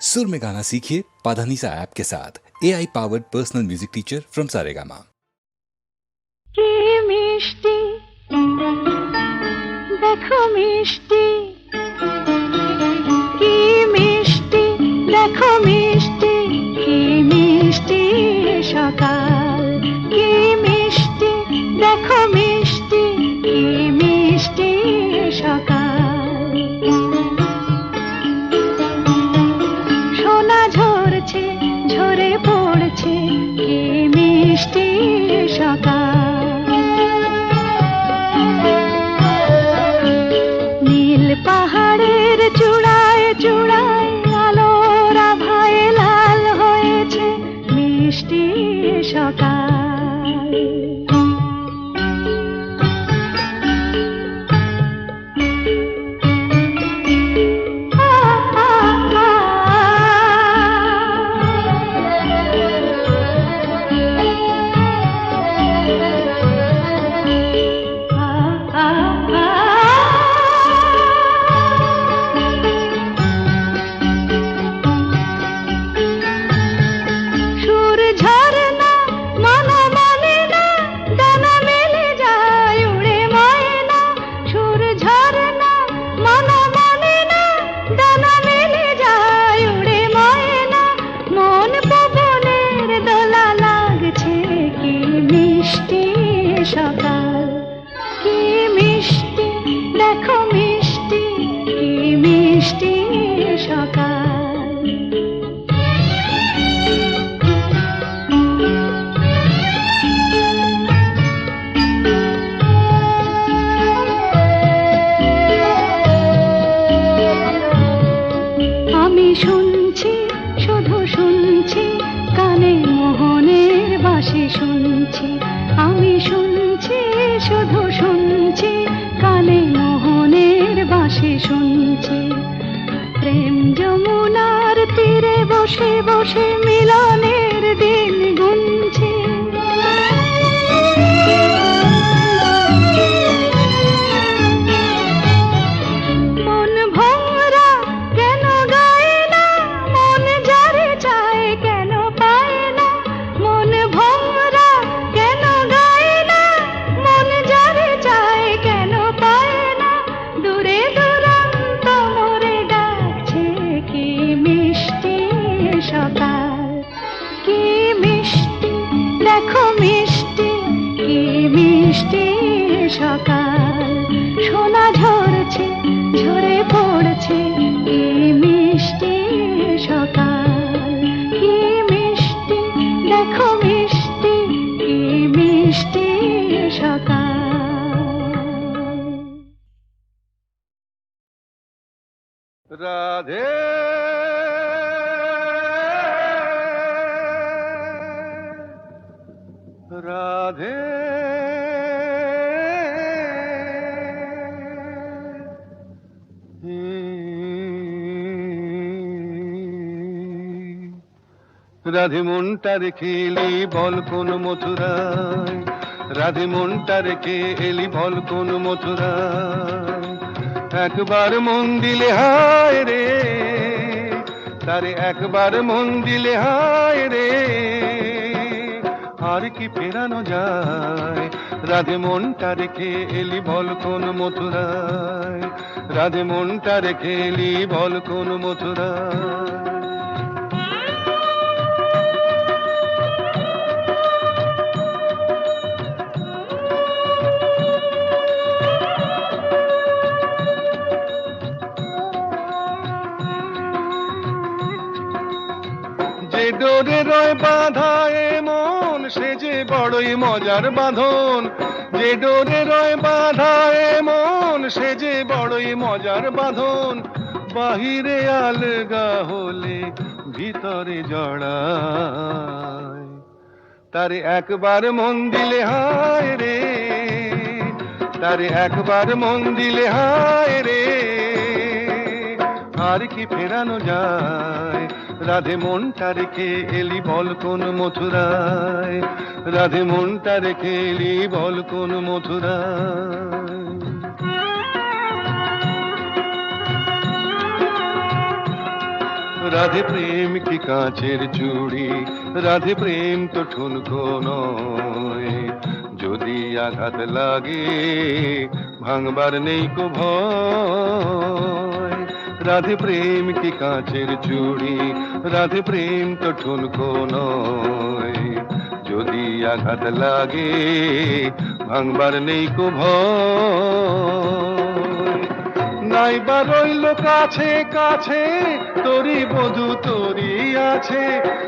सुर में गाना सीखिए पाधानीसा ऐप के साथ A I powered personal music teacher from Saregama কি মিষ্টি দেখো মিষ্টি কি মিষ্টি দেখো মিষ্টি সকাল বাসি শুনছি, আমি শুনছি, শুধু শুনছি, কানে মোহনের বাসি শুনছি। প্রেম যমুনার তীরে বসে বসে মিলনের রাধে। রাধে মনটা রেখে এলি বল কোন মথুরায়। রাধে মনটা রেখে এলি বল কোন মথুরায়। একবার মন দিলে হায় রে, তারে একবার মন দিলে হায় রে। আর কি ফেরানো যায়? রাধে মনটা রেখে এলি বল কোন মথুরায়? রাধে মনটা রেখে এলি বল কোন মথুরায়? বড়ই মজার বাঁধন, যে ডোরে রয় বাঁধা এ মন সে যে বড়ই মজার বাঁধন, বাহিরে আলগা হলে ভিতরে জড়ায়। তারে একবার মন দিলে হায় রে, তারে একবার মন দিলে হায় রে, আর কি ফেরানো যায়? রাধে মনটা রেখে এলি বল কোন মথুরায়? রাধে মনটা রেখে এলি বল কোন মথুরায়? রাধে প্রেম কি কাঁচের চুড়ি? রাধে প্রেম তো ঠুনকো নয়। যদি আঘাত লাগে, ভাঙবার নেই কো ভয়। রাধে প্রেম কি কাঁচের চুড়ি রাধে প্রেম তো ঠুনকো নয়। যদি আঘাত লাগে, ভাঙবার নেই কো ভয় নাইবা রইল কাছে কাছে, তোরি বধু তোরি আছে।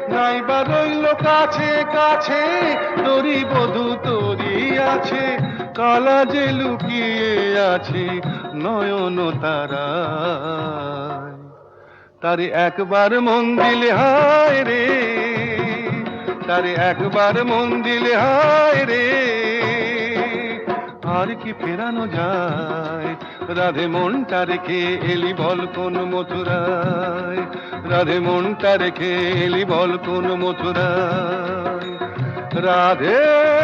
নাইবা রইল কাছে কাছে, তোরি বধু তোরি আছে। কালা যে লুকিয়ে আছে নয়ন তারা তারে একবার মন দিলে হায় রে, তারে একবার মন দিলে হায় রে। আর কি ফেরানো যায়? রাধে মনটা রেখে এলি বল কোন মথুরায়। রাধে মনটা রেখে এলি বল কোন মথুরায়। রাধে রাধে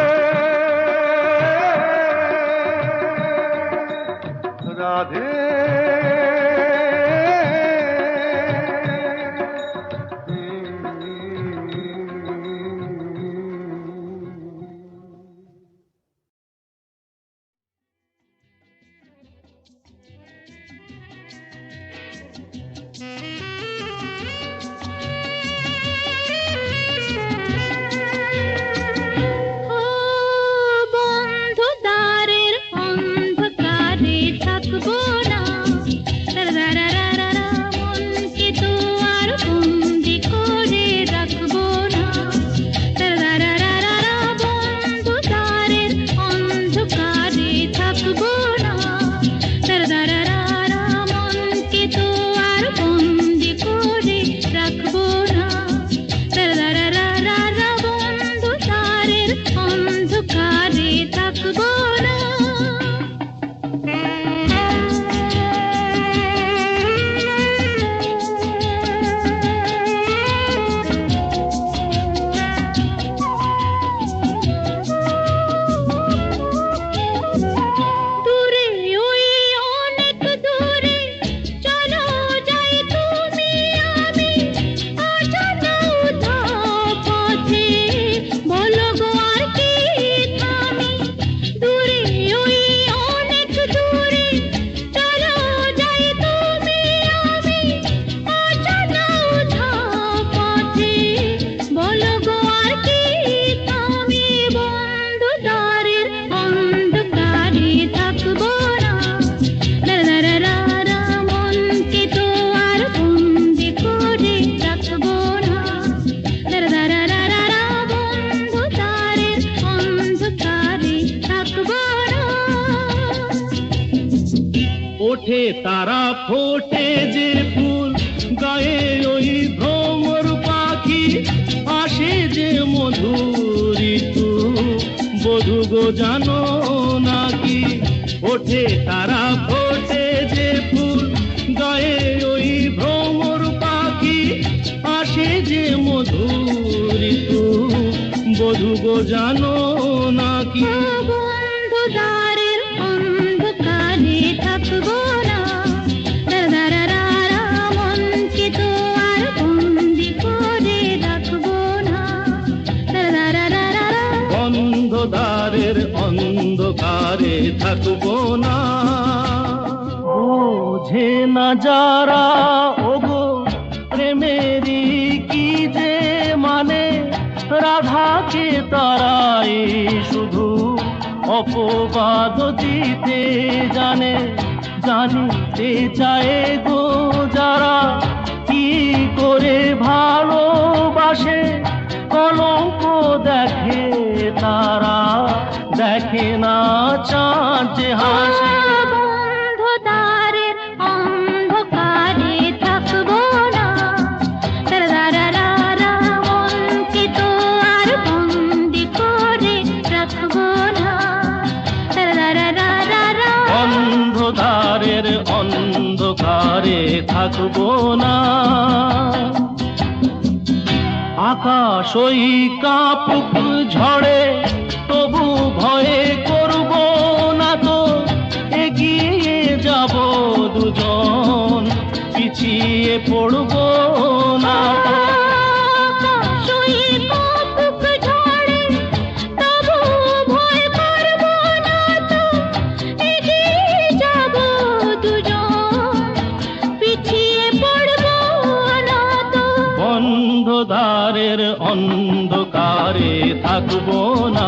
অন্ধকারে থাকব তারা ফোটে যে ফুল, গায়ে ওই ভ্রমর পাখি, আসে যে মধুর ঋতু বধু গো জানো নাকি? ওঠে তারা ফোটে যে ফুল, গায়ে ওই ভ্রমর পাখি, আসে যে মধুর ঋতু বধু গো জানো নাকি? থাকব না। বোঝে না যারা, ওগো, প্রেমেরই কি যে মানে? রাধাকে তারাই শুধু অপবাদ দিতে জানে। জানিতে চায় গো যারা, কি করে ভালোবাসে? কলঙ্ক দেখে তারা দেখে না। ওই কাপুক ঝড়ে রাখবো না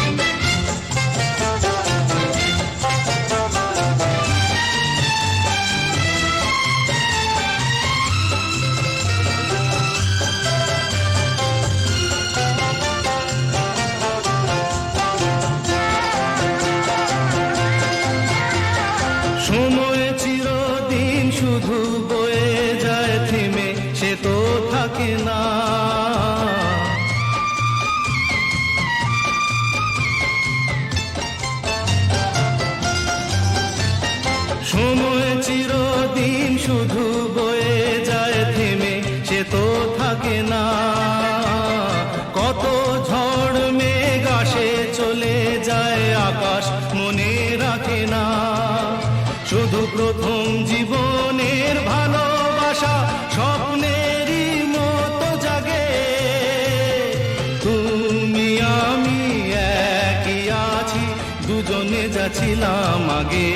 গেছিলাম আগে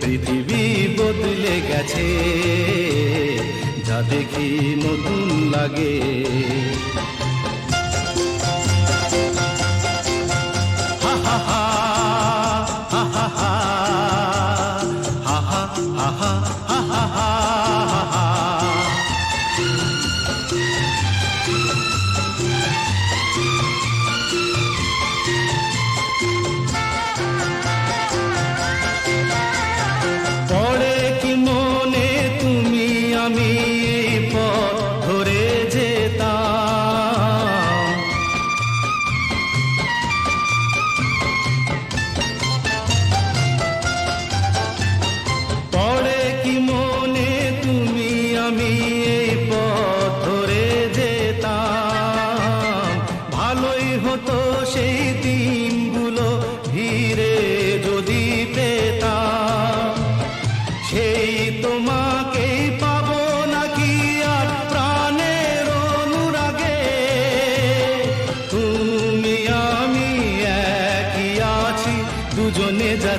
পৃথিবী বদলে গেছে যা দেখি নতুন লাগে ha ha ha ha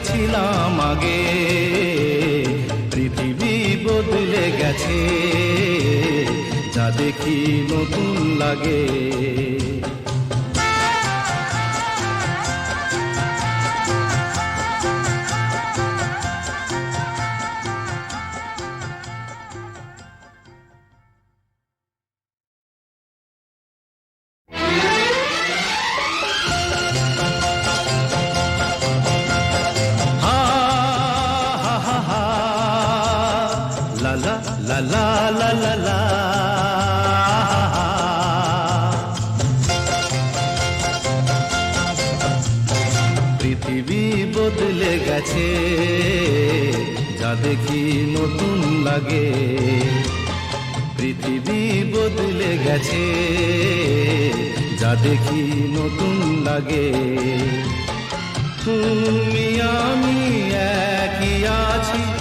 যাচ্ছিলাম আগে। পৃথিবী বদলে গেছে যা দেখি নতুন লাগে। পৃথিবী বদলে গেছে, যা দেখি নতুন লাগে। পৃথিবী বদলে গেছে, যা দেখি নতুন লাগে। তুমি আমি একই আছি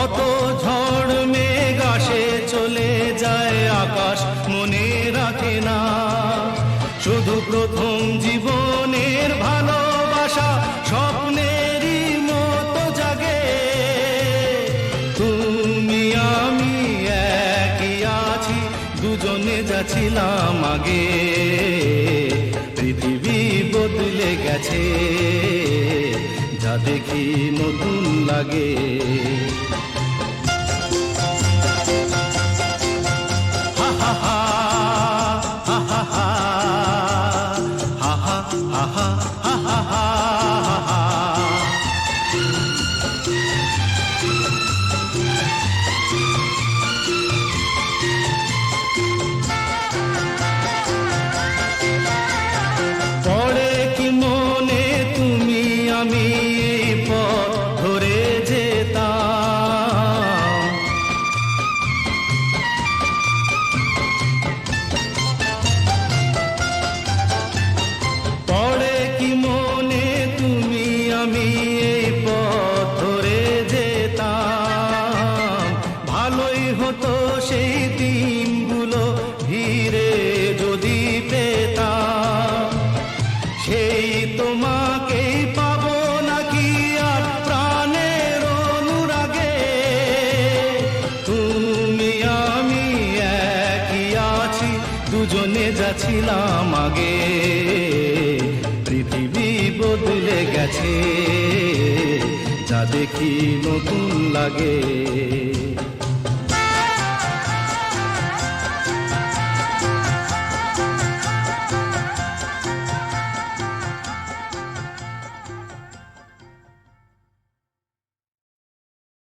কত ঝড় মেঘ আসে, চলে যায় আকাশ, মনে রাখে না। শুধু প্রথম জীবনের ভালোবাসা, স্বপ্নেরই মতো জাগে। তুমি, আমি একই আছি, দুজনে যাচ্ছিলাম আগে। পৃথিবী বদলে গেছে, যা দেখি নতুন লাগে। Aha. আগে পৃথিবী বদলে গেছে যা দেখি নতুন লাগে।